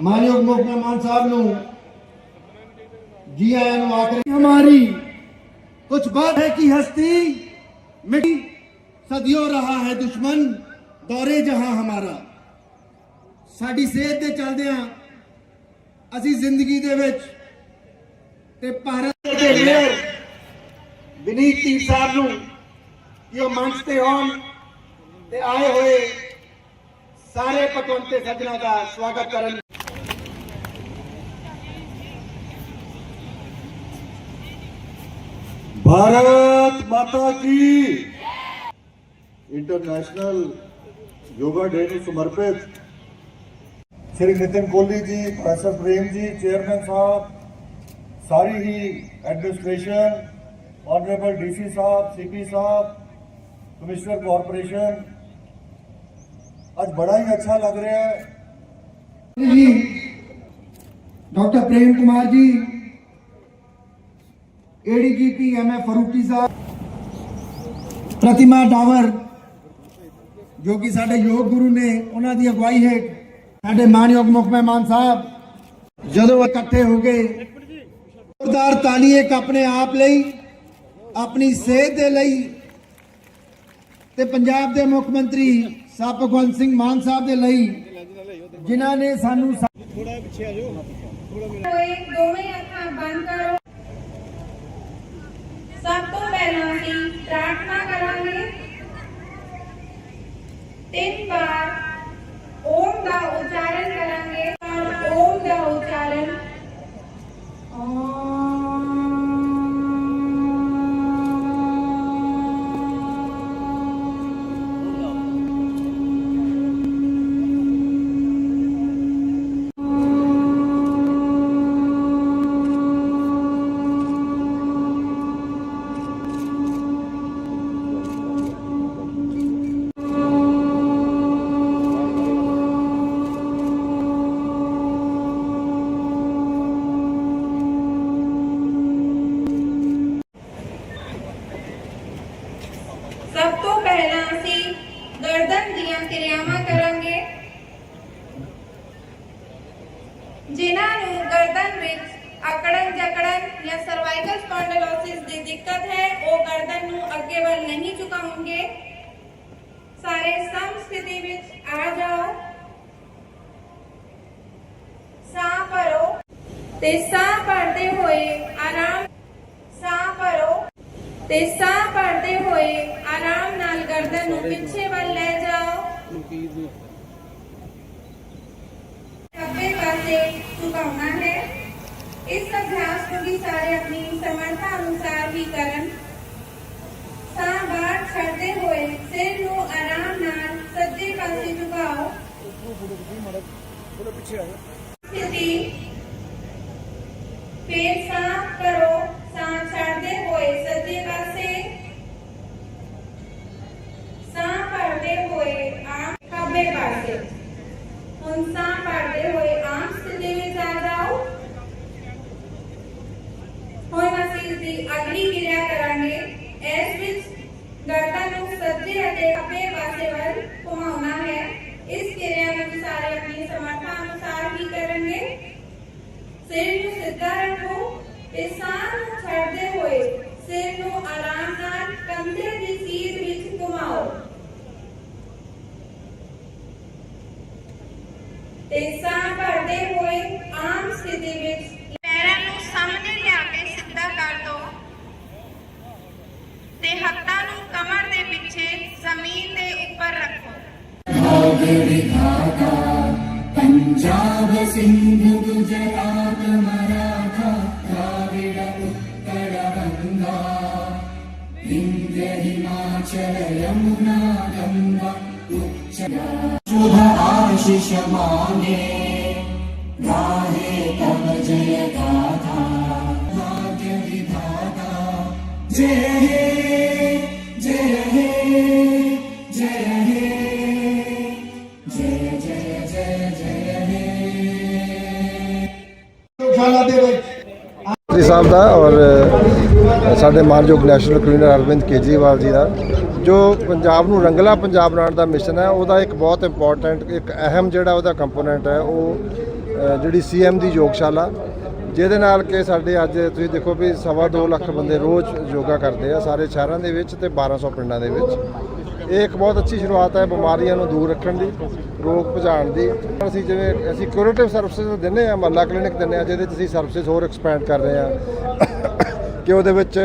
ਮਾਨਯੋਗ ਮੁੱਖ ਮਹਿਮਾਨ ਸਾਹਿਬ ਨੂੰ ਜੀ ਆਇਆਂ ਨੂੰ ਆਖਰੀ ਹਮਾਰੀ ਕੁਝ ਬਾਤ ਹੈ ਕਿ ਹਸਤੀ ਮਿਟੀ ਸदियों ਰਹਾ ਹੈ ਦੁਸ਼ਮਨ, ਦੌਰੇ ਜਹਾਂ ਹਮਾਰਾ। ਸਾਡੀ ਸਿਹਤ ਦੇ ਚੱਲਦਿਆਂ ਅਸੀਂ ਜ਼ਿੰਦਗੀ ਦੇ ਵਿੱਚ ਤੇ ਭਾਰਤ ਦੇ ਮੇਅਰ ਵਿਨੀਤ ਢੀਂਡ ਸਾਹਿਬ ਨੂੰ ਕਿ ਮੰਚ ਤੇ ਆਉਣ ਤੇ ਆਏ ਹੋਏ ਸਾਰੇ ਪਤਵੰਤੇ ਸੱਜਣਾ ਦਾ ਸਵਾਗਤ ਕਰਨ भारत माता की इंटरनेशनल योगा डे ਨੂੰ ਸਮਰਪਿਤ ਸ਼੍ਰੀ ਨਿਤਿਨ ਕੋਹਲੀ ਜੀ ਪ੍ਰੋਫੈਸਰ ਪ੍ਰੇਮ ਜੀ ਚੇਅਰਮੈਨ ਸਾਹਿਬ ਸਾਰੀ ਹੀ administration honourable DC sahib CP sahib commissioner corporation ਅੱਜ ਬੜਾ ਹੀ ਅੱਛਾ ਲੱਗ ਰਿਹਾ ਹੈ। ਜੀ, doctor Prem Kumar ji ADGP M A Farooqui ਸਾਹਿਬ, ਪ੍ਰਤਿਮਾ ਡਾਵਰ, ਜੋ ਕਿ ਸਾਡੇ ਯੋਗ ਗੁਰੂ ਨੇ ਉਹਨਾਂ ਦੀ ਅਗਵਾਈ ਹੈ ਸਾਡੇ ਮਾਨਯੋਗ ਮੁੱਖ ਮਹਿਮਾਨ ਸਾਹਿਬ ਜਦੋਂ ਇਕੱਠੇ ਹੋ ਗਏ, ਜ਼ੋਰਦਾਰ ਤਾਲੀਏ ਇੱਕ ਆਪਣੇ ਆਪ ਲਈ, ਆਪਣੀ ਸਿਹਤ ਦੇ ਲਈ ਤੇ ਪੰਜਾਬ ਦੇ ਮੁੱਖ ਮੰਤਰੀ ਸਾਹਿਬ ਭਗਵੰਤ ਸਿੰਘ ਮਾਨ ਸਾਹਿਬ ਦੇ ਲਈ ਜਿਨ੍ਹਾਂ ਨੇ ਸਾਨੂੰ ਸਾ- ਹੋਏ ਦੋਵੇਂ ਅੱਖਾਂ ਬੰਦ ਕਰੋ। ਸਭ ਤੋਂ ਪਹਿਲਾਂ ਅਸੀਂ ਪ੍ਰਾਰਥਨਾ ਕਰਾਂਗੇ। ਤਿੰਨ ਵਾਰ ਓਮ ਦਾ ਉਚਾਰਨ ਕਰਾਂਗੇ ਔਰ ਓਮ ਦਾ ਉਚਾਰਨ ਸਭ ਤੋਂ ਪਹਿਲਾਂ ਅਸੀਂ ਗਰਦਨ ਦੀਆਂ ਕਿਰਿਆਵਾਂ ਕਰਾਂਗੇ ਜਿਨ੍ਹਾਂ ਨੂੰ ਗਰਦਨ ਵਿੱਚ ਅਕੜਨ ਜਕੜਨ ਜਾਂ ਸਰਵਾਈਕਲ ਸਪੌਂਡਲੋਸਿਸ ਦੀ ਦਿੱਕਤ ਹੈ ਉਹ ਗਰਦਨ ਨੂੰ ਅੱਗੇ ਵੱਲ ਨਹੀਂ ਝੁਕਾਉਣਗੇ ਸਾਰੇ ਸਮ ਸਥਿਤੀ ਵਿੱਚ ਆ ਜਾਓ ਸਾਹ ਭਰੋ ਤੇ ਸਾਹ ਭਰਦੇ ਹੋਏ ਆਰਾਮ ਸਾਹ ਭਰੋ ਤੇ ਸਾਹ ਭਰਦੇ ਹੋਏ ਆਰਾਮ ਨਾਲ ਗਰਦਨ ਨੂੰ ਪਿੱਛੇ ਵੱਲ ਲੈ ਜਾਓ ਖੱਬੇ ਪਾਸੇ ਝੁਕਾਉਣਾ ਹੈ ਇਸ ਅਭਿਆਸ ਨੂੰ ਵੀ ਸਾਰੇ ਆਪਣੀ ਸਮਰੱਥਾ ਅਨੁਸਾਰ ਹੀ ਕਰਨ ਸਾਹ ਬਾਹਰ ਛੱਡਦੇ ਹੋਏ ਫੇਰ ਸਾਹ ਕਰੋ ਸਾਹ ਛੱਡਦੇ ਹੋਏ ਸੱਜੇ ਪਾਸੇ ਸਾਹ ਭਰਦੇ ਹੋਏ ਆਮ ਖੱਬੇ ਪਾਸੇ ਹੁਣ ਸਾਹ ਭਰਦੇ ਹੋਏ ਆਮ ਸਥਿਤੀ ਵਿੱਚ ਆ ਜਾਓ ਹੁਣ ਅਸੀਂ ਇਸ ਦੀ ਅਗਲੀ ਕਿਰਿਆ ਕਰਾਂਗੇ ਇਸ ਵਿੱਚ ਗਰਦਨ ਨੂੰ ਸੱਜੇ ਅਤੇ ਖੱਬੇ ਪਾਸੇ ਵੱਲ ਘੁਮਾਉਣਾ ਹੈ ਇਸ ਕਿਰਿਆ ਨੂੰ ਵੀ ਸਾਰੇ ਆਪਣੀ ਸਮਰੱਥਾ ਅਨੁਸਾਰ ਹੀ ਕਰਨਗੇ ਸਿਰ ਨੂੰ ਸਿੱਧਾ ਰੱਖੋ ਤੇ ਸਾਹ ਨੂੰ ਛੱਡਦੇ ਹੋਏ ਸਿਰ ਨੂੰ ਆਰਾਮ ਨਾਲ ਕੰਧੇ ਦੀ ਸੀਧ ਵਿੱਚ ਘੁਮਾਓ ਤੇ ਸਾਹ ਭਰਦੇ ਹੋਏ पञ्जाब सिन्धु गुजरात मराठा द्राविड उत्कल गङ्गा विन्ध्य हिमाचल यमुना गङ्गा उच्चला शुभ आशिष माने गाहे तव जय गाथा भाग्य विधाता जय हे ਸ਼ਾਲਾ ਦੇ ਸਾਹਿਬ ਦਾ ਔਰ ਸਾਡੇ ਮਾਨਯੋਗ ਨੈਸ਼ਨਲ ਕਨਵੀਨਰ ਅਰਵਿੰਦ ਕੇਜਰੀਵਾਲ ਜੀ ਦਾ ਜੋ ਪੰਜਾਬ ਨੂੰ ਰੰਗਲਾ ਪੰਜਾਬ ਬਣਾਉਣ ਦਾ ਮਿਸ਼ਨ ਹੈ ਉਹਦਾ ਇੱਕ ਬਹੁਤ ਇੰਪੋਰਟੈਂਟ ਇੱਕ ਅਹਿਮ ਜਿਹੜਾ ਉਹਦਾ ਕੰਪੋਨੈਂਟ ਹੈ ਉਹ ਅ, ਜਿਹੜੀ ਸੀਐਮ ਦੀ ਯੋਗਸ਼ਾਲਾ ਜਿਹਦੇ ਨਾਲ ਕਿ ਸਾਡੇ ਅੱਜ ਤੁਸੀਂ ਦੇਖੋ ਵੀ ਸਵਾ ਦੋ ਲੱਖ ਬੰਦੇ ਰੋਜ਼ ਯੋਗਾ ਕਰਦੇ ਆ ਸਾਰੇ ਸ਼ਹਿਰਾਂ ਦੇ ਵਿੱਚ ਤੇ 1200 ਪਿੰਡਾਂ ਦੇ ਵਿੱਚ। ਇਹ ਇੱਕ ਬਹੁਤ ਅੱਛੀ ਸ਼ੁਰੂਆਤ ਹੈ ਬਿਮਾਰੀਆਂ ਨੂੰ ਦੂਰ ਰੱਖਣ ਦੀ, ਰੋਗ ਪਹੁੰਚਾਉਣ ਦੀ। ਅਸੀਂ ਜਿਵੇਂ, ਅਸੀਂ ਕਿਊਰੇਟਿਵ ਸਰਵਿਸਿਜ਼ ਦਿੰਦੇ ਆ ਮਹੱਲਾ ਕਲੀਨਿਕ ਦਿੰਦੇ ਆ ਜਿਹਦੇ 'ਚ ਅਸੀਂ ਸਰਵਿਸਿਜ਼ ਹੋਰ ਐਕਸਪੈਂਡ ਕਰ ਰਹੇ ਆ ਕਿ ਉਹਦੇ ਵਿੱਚ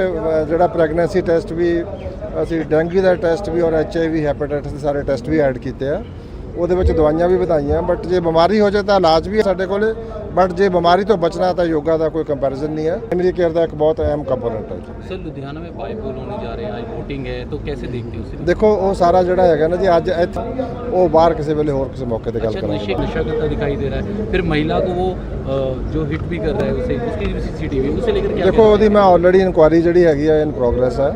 ਜਿਹੜਾ ਪ੍ਰੈਗਨੈਂਸੀ ਟੈਸਟ ਵੀ, ਅਸੀਂ ਡੈਂਗੂ ਦਾ ਟੈਸਟ ਵੀ ਔਰ ਐਚਆਈਵੀ ਹੈਪੇਟਾਈਟਸ ਦੇ ਸਾਰੇ ਟੈਸਟ ਵੀ ਐਡ ਕੀਤੇ ਆ। ਉਹਦੇ ਵਿੱਚ ਦਵਾਈਆਂ ਵੀ ਵਧਾਈਆਂ ਬਟ ਜੇ ਬਿਮਾਰੀ ਹੋ ਜਾਏ ਤਾਂ ਇਲਾਜ ਵੀ ਸਾਡੇ ਕੋਲ ਬਟ ਜੇ ਬਿਮਾਰੀ ਤੋਂ ਬਚਣਾ ਤਾਂ ਯੋਗਾ ਦਾ ਕੋਈ ਕੰਪੈਰੀਜ਼ਨ ਨਹੀਂ ਹੈ। ਪ੍ਰਾਇਮਰੀ ਕੇਅਰ ਦਾ ਇੱਕ ਬਹੁਤ ਅਹਿਮ ਕੰਪੋਨੈਂਟ ਹੈ ਸਰ ਲੁਧਿਆਣਾ ਵਿੱਚ ਬਾਈਪੋਲ ਹੋਣੇ ਜਾ ਰਹੇ ਹੈ ਵੋਟਿੰਗ ਹੈ ਤਾਂ ਕੈਸੇ ਦੇਖਦੇ ਹੋ ਸਰ ਦੇਖੋ ਉਹ ਸਾਰਾ ਜਿਹੜਾ ਹੈਗਾ ਨਾ ਜੀ ਅੱਜ ਇੱਥੇ ਉਹ ਬਾਹਰ ਕਿਸੇ ਵੇਲੇ ਹੋਰ ਕਿਸੇ ਮੌਕੇ ਤੇ ਗੱਲ ਕਰਾਂਗੇ। ਨਸ਼ਾ ਕਰਤਾ ਦਿਖਾਈ ਦੇ ਰਿਹਾ ਹੈ। ਫਿਰ ਮਹਿਲਾ ਕੋ ਉਹ ਜੋ ਹਿੱਟ ਵੀ ਕਰ ਰਿਹਾ ਹੈ ਉਸੇ ਉਸकी ਵੀ ਸੀਸੀਟੀਵੀ ਉਸੇ ਲੈ ਕੀ ਦੇਖੋ ਉਹਦੀ ਮੈਂ ਆਲਰੇਡੀ ਇਨਕੁਆਇਰੀ ਜਿਹੜੀ ਹੈਗੀ ਹੈ ਇਨ ਪ੍ਰੋਗਰੈਸ ਹੈ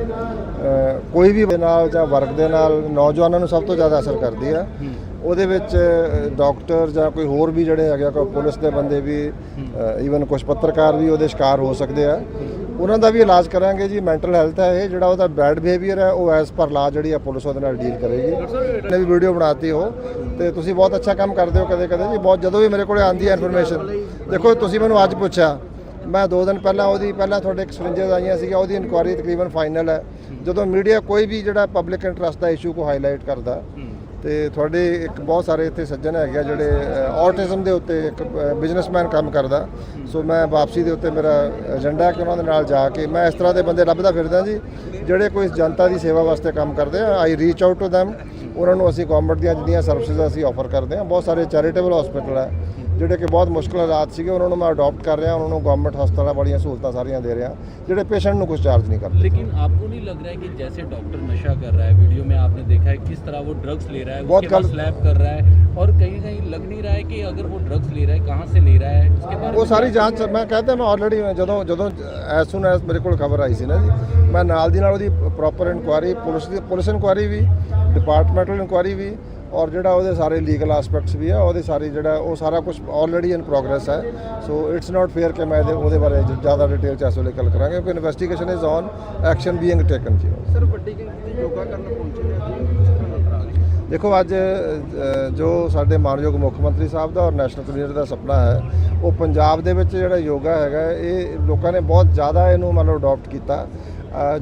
ਕੋਈ ਵੀ ਨਾਲ ਜਾਂ ਵਰਕ ਦੇ ਨਾਲ ਨੌਜਵਾਨਾਂ ਨੂੰ ਸਭ ਤੋਂ ਜ਼ਿਆਦਾ ਅਸਰ ਕਰਦੀ ਹੈ। ਉਹਦੇ ਵਿੱਚ ਡਾਕਟਰ ਜਾਂ ਕੋਈ ਹੋਰ ਵੀ ਜਿਹੜੇ ਹੈਗੇ ਆ, ਕੋਈ ਪੁਲਿਸ ਦੇ ਬੰਦੇ ਵੀ ਈਵਨ ਕੁਝ ਪੱਤਰਕਾਰ ਵੀ ਉਹਦੇ ਸ਼ਿਕਾਰ ਹੋ ਸਕਦੇ ਆ। ਉਹਨਾਂ ਦਾ ਵੀ ਇਲਾਜ ਕਰਾਂਗੇ ਜੀ ਮੈਂਟਲ ਹੈਲਥ ਹੈ ਇਹ, ਜਿਹੜਾ ਉਹਦਾ ਬੈਡ ਬਿਹੇਵੀਅਰ ਹੈ, ਉਹ ਐਸ ਪਰ ਲਾ ਜਿਹੜੀ ਆ ਪੁਲਿਸ ਉਹਦੇ ਨਾਲ ਡੀਲ ਕਰੇਗੀ। ਨੇ ਵੀ ਵੀਡੀਓ ਬਣਾਤੀ ਹੋ ਤੇ ਤੁਸੀਂ ਬਹੁਤ ਅੱਛਾ ਕੰਮ ਕਰਦੇ ਹੋ ਕਦੇ ਕਦੇ ਜੀ, ਬਹੁਤ ਜਦੋਂ ਵੀ ਮੇਰੇ ਕੋਲੇ ਆਉਂਦੀ ਹੈ ਇਨਫੋਰਮੇਸ਼ਨ ਦੇਖੋ ਤੁਸੀਂ ਮੈਨੂੰ ਅੱਜ ਪੁੱਛਿਆ, ਮੈਂ ਦੋ ਦਿਨ ਪਹਿਲਾਂ ਉਹਦੀ, ਪਹਿਲਾਂ ਤੁਹਾਡੇ ਇੱਕ ਸਰਿੰਜਰਸ ਆਈਆਂ ਸੀਗੀਆਂ, ਉਹਦੀ ਇਨਕੁਆਇਰੀ ਤਕਰੀਬਨ ਫਾਈਨਲ ਹੈ। ਜਦੋਂ ਮੀਡੀਆ ਕੋਈ ਵੀ ਜਿਹੜਾ ਪਬਲਿਕ ਇੰਟਰਸਟ ਦਾ ਇਸ਼ੂ ਕੋ ਹਾਈਲਾਈਟ ਕਰਦਾ ਤੇ ਤੁਹਾਡੇ ਇੱਕ ਬਹੁਤ ਸਾਰੇ ਇੱਥੇ ਸੱਜਣ ਹੈਗੇ ਆ ਜਿਹੜੇ ਆਟਿਜ਼ਮ ਦੇ ਉੱਤੇ ਇੱਕ ਬਿਜ਼ਨਸਮੈਨ ਕੰਮ ਕਰਦਾ। ਸੋ ਮੈਂ ਵਾਪਸੀ ਦੇ ਉੱਤੇ ਮੇਰਾ ਏਜੰਡਾ ਹੈ ਕਿ ਉਹਨਾਂ ਦੇ ਨਾਲ ਜਾ ਕੇ ਮੈਂ ਇਸ ਤਰ੍ਹਾਂ ਦੇ ਬੰਦੇ ਲੱਭਦਾ ਫਿਰਦਾ ਜੀ, ਜਿਹੜੇ ਕੋਈ ਜਨਤਾ ਦੀ ਸੇਵਾ ਵਾਸਤੇ ਕੰਮ ਕਰਦੇ ਆ। I reach out to them ਉਹਨਾਂ ਨੂੰ ਅਸੀਂ ਗਵਰਨਮੈਂਟ ਦੀਆਂ ਜਿੰਨੀਆਂ ਸਰਵਿਸਿਜ਼ ਅਸੀਂ ਆਫਰ ਕਰਦੇ ਹਾਂ ਬਹੁਤ ਸਾਰੇ ਚੈਰੀਟੇਬਲ ਹਸਪੀਟਲ ਹੈ ਜਿਹੜੇ ਕਿ ਬਹੁਤ ਮੁਸ਼ਕਲ ਹਾਲਾਤ ਸੀਗੇ ਉਹਨਾਂ ਨੂੰ ਮੈਂ ਅਡਾਪਟ ਕਰ ਰਿਹਾ ਉਹਨਾਂ ਨੂੰ ਗਵਰਨਮੈਂਟ ਹਸਪਤਾਲਾਂ ਬੜੀਆਂ ਸਹੂਲਤਾਂ ਸਾਰੀਆਂ ਦੇ ਰਿਹਾ ਜਿਹੜੇ ਪੇਸ਼ੈਂਟ ਨੂੰ ਕੁਝ ਚਾਰਜ ਨਹੀਂ ਕਰਦੇ लेकिन आपको नहीं लग रहा है कि जैसे डॉक्टर नशा कर रहा है वीडियो में आपने देखा है किस तरह वो ड्रग्स ले रहा है बहुत उसके बाद गलत- स्लैब कर रहा है और कहीं कहीं लग नहीं रहा है कि अगर वो ड्रग्स ले रहा है कहाँ से ले रहा है उसके बारे ਉਹ में ਸਾਰੀ ਜਾਂਚ ਮੈਂ ਕਹਿੰਦਾ ਮੈਂ ਆਲਰੇਡੀ ਜਦੋਂ ਜਦੋਂ ਐਸ ਸੂਨ ਐਸ ਮੇਰੇ ਕੋਲ ਖਬਰ ਆਈ ਸੀ ਨਾ ਜੀ ਮੈਂ ਨਾਲ ਦੀ ਨਾਲ ਉਹਦੀ ਪ੍ਰੋਪਰ ਇਨਕੁਆਇਰੀ ਪੁਲਿਸ ਦੀ ਪੁਲਿਸ ਇਨਕੁਆਇਰੀ ਵੀ ਡਿਪਾਰਟਮੈਂਟਲ ਇਨਕੁਆਇਰੀ ਵੀ ਔਰ ਜਿਹੜਾ ਉਹਦੇ ਸਾਰੇ ਲੀਗਲ ਐਸਪੈਕਟਸ ਵੀ ਆ ਉਹਦੇ ਸਾਰੀ ਜਿਹੜਾ ਉਹ ਸਾਰਾ ਕੁਝ ਆਲਰੇਡੀ ਇਨ ਪ੍ਰੋਗਰੈਸ ਹੈ। ਸੋ ਇਟਸ ਨਾਟ ਫੇਅਰ ਕਿ ਮੈਂ ਇਹਦੇ ਉਹਦੇ ਬਾਰੇ ਜ਼ਿਆਦਾ ਡਿਟੇਲ ਚ ਇਸ ਵੇਲੇ ਗੱਲ ਕਰਾਂਗੇ ਕਿਉਂਕਿ investigation is on action being taken ਜੀ। ਸਰ ਵੱਡੀ ਗਿਣਤੀ 'ਚ ਯੋਗਾ ਕਰਨ ਪਹੁੰਚੇ ਨੇ ਦੇਖੋ ਅੱਜ ਜੋ ਸਾਡੇ ਮਾਨਯੋਗ ਮੁੱਖ ਮੰਤਰੀ ਸਾਹਿਬ ਦਾ ਔਰ ਨੈਸ਼ਨਲ ਕਲੀਨਰ ਦਾ ਸੁਪਨਾ ਹੈ ਉਹ ਪੰਜਾਬ ਦੇ ਵਿੱਚ ਜਿਹੜਾ ਯੋਗਾ ਹੈਗਾ ਇਹ ਲੋਕਾਂ ਨੇ ਬਹੁਤ ਜ਼ਿਆਦਾ ਇਹਨੂੰ ਮਤਲਬ ਅਡਾਪਟ ਕੀਤਾ।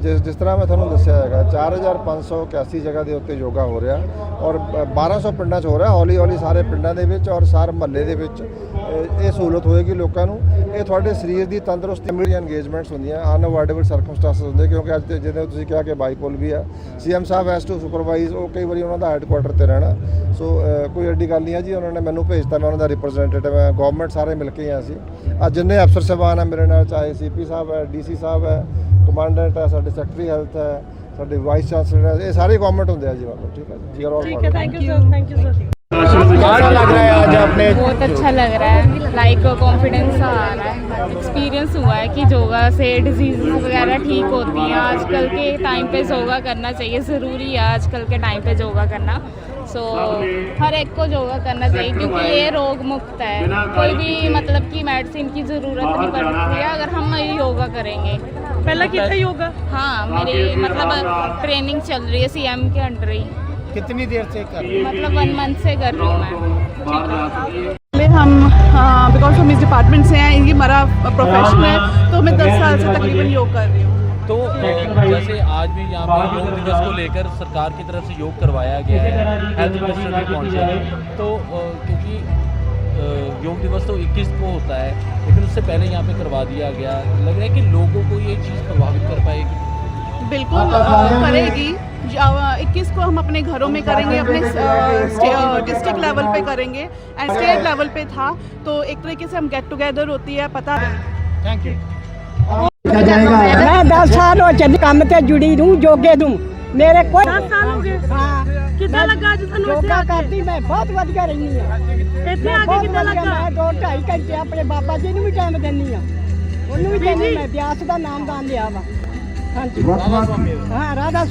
ਜਿਸ ਜਿਸ ਤਰ੍ਹਾਂ ਮੈਂ ਤੁਹਾਨੂੰ ਦੱਸਿਆ ਹੈਗਾ 4581 ਜਗ੍ਹਾ ਦੇ ਉੱਤੇ ਯੋਗਾ ਹੋ ਰਿਹਾ ਔਰ ਬ- 1200 ਪਿੰਡਾਂ 'ਚ ਹੋ ਰਿਹਾ ਹੌਲੀ ਹੌਲੀ ਸਾਰੇ ਪਿੰਡਾਂ ਦੇ ਵਿੱਚ ਔਰ ਸਾਰ ਮਹੱਲੇ ਦੇ ਵਿੱਚ। ਇਹ ਸਹੂਲਤ ਹੋਏਗੀ ਲੋਕਾਂ ਨੂੰ। ਇਹ ਤੁਹਾਡੇ ਸਰੀਰ ਦੀ ਤੰਦਰੁਸਤੀ ਮੀਡੀਆ ਇੰਗੇਜਮੈਂਟਸ ਹੁੰਦੀਆਂ ਅਨਅਵਾਇਡੇਬਲ ਸਰਕਮਸਟੈਂਸਸ ਹੁੰਦੇ ਕਿਉਂਕਿ ਅੱਜ ਜਿਹਦੇ ਤੁਸੀਂ ਕਿਹਾ ਕਿ ਬਾਈਪੋਲ ਵੀ ਆ। ਸੀਐਮ ਸਾਹਿਬ ਹੈਸ ਟੂ ਸੁਪਰਵਾਈਜ਼ ਉਹ ਕਈ ਵਾਰੀ ਉਹਨਾਂ ਦਾ ਹੈੱਡਕੁਆਟਰ ਤੇ ਰਹਿਣਾ। ਸੋ ਕੋਈ ਐਡੀ ਗੱਲ ਨਹੀਂ ਹੈ ਜੀ ਉਹਨਾਂ ਨੇ ਮੈਨੂੰ ਭੇਜਤਾ ਮੈਂ ਉਹਨਾਂ ਦਾ ਰਿਪਰੈਜ਼ੈਂਟੇਟਿਵ ਹੈ ਗਵਰਨਮੈਂਟ ਸਾਰੇ ਮਿਲ ਕੇ ਹੀ ਆ ਅਸੀਂ। ਅੱਜ ਜਿੰਨੇ ਅਫਸਰ ਸਾਹਿਬਾਨ ਆ ਮੇਰੇ ਨਾਲ ਚਾਹੇ ਸੀਪੀ ਸਾਹਿਬ ਹੈ ਡੀਸੀ ਸਾਹਿਬ ਹੈ ਕਮਾਂਡੈਂਟ ਹੈ ਸਾਡੇ ਸੈਕਟਰੀ ਹੈਲਥ ਹੈ ਸਾਡੇ ਵਾਈਸ ਚਾਂਸਲਰ ਹੈ ਇਹ ਸਾਰੇ ਗਵਰਨਮੈਂਟ ਹੁੰਦੇ ਆ ਜੀ ਮਤਲਬ ਠੀਕ ਹੈ ਜੀ। Are all thank you sir thank you sir बहुत अच्छा लग रहा है। लाइक कॉन्फिडेंस आ रहा है। एक्सपीरियंस हुआ है कि योगा से डिज़ीज़ वगैरह ठीक होती हैं। आजकल के टाइम पे योगा करना चाहिए। ज़रूरी है आजकल के टाइम पे योगा करना। सो हर एक को योगा करना चाहिए क्योंकि ये रोग मुक्त है। कोई भी मतलब कि मेडिसिन की ज़रूरत नहीं पड़ती है। अगर हम योगा करेंगे। पहला कितना योगा हाँ मेरी मतलब ट्रेनिंग चल रही है सीएम के अंडर ही। कितनी देर से कर मतलब वन मंथ से कर रही हूँ मैं। पहले हम बिकॉज़ हम इस डिपार्टमेंट से हैं ये हमारा प्रोफेशन है तो मैं दस साल से तकरीबन योग कर रही हूँ। तो जैसे आज भी यहाँ पे योग दिवस को लेकर सरकार की तरफ़ से योग करवाया गया है हेल्थ मिनिस्टर भी पहुँचे तो अ, क्योंकि योग दिवस तो 21 को होता है लेकिन उससे पहले यहाँ पे करवा दिया गया। लग रहा है कि लोगों को ये चीज़ प्रभावित कर पाएगी। बिल्कुल करेगी। इक्कीस को हम अपने घरों में करेंगे अपने डिस्ट्रिक्ट लेवल पे करेंगे एंड स्टेट लेवल पे था तो एक तरीके से हम गेट टुगेदर होती है पता थैंक यू ਮੈਂ 10 ਸਾਲ ਹੋ ਚੱਲੀ ਕੰਮ ਤੇ ਜੁੜੀ ਨੂੰ ਜੋਗੇ ਨੂੰ ਮੇਰੇ ਕੋਈ 10 ਸਾਲ ਹੋ ਗਏ ਹਾਂ ਕਿੱਦਾਂ ਲੱਗਾ ਅੱਜ ਤੁਹਾਨੂੰ ਇੱਥੇ ਯੋਗਾ ਆ ਕੇ? ਕਰਦੀ ਮੈਂ ਬਹੁਤ ਵਧੀਆ ਰਹਿੰਦੀ ਆ ਇੱਥੇ ਆ ਕੇ ਕਿੱਦਾਂ ਲੱਗਾ ਮੈਂ ਦੋ ਢਾਈ ਘੰਟੇ ਆਪਣੇ ਬਾਬਾ ਜੀ ਨੂੰ ਵੀ ਟਾਈਮ ਦਿੰਦੀ ਆ ਉਹਨੂੰ ਵੀ ਕਹਿੰਦੀ ਮੈਂ ਵਿਆਸ ਦਾ ਨਾਮਦਾਨ ਲਿਆ ਵਾ ਹਾਂਜੀ। ਹਾਂ ਰਾਧਾ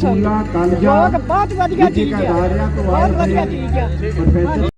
ਯੋਗ ਬਹੁਤ ਵਧੀਆ ਚੀਜ਼ ਆ। ਬਹੁਤ ਵਧੀਆ ਚੀਜ਼ ਆ।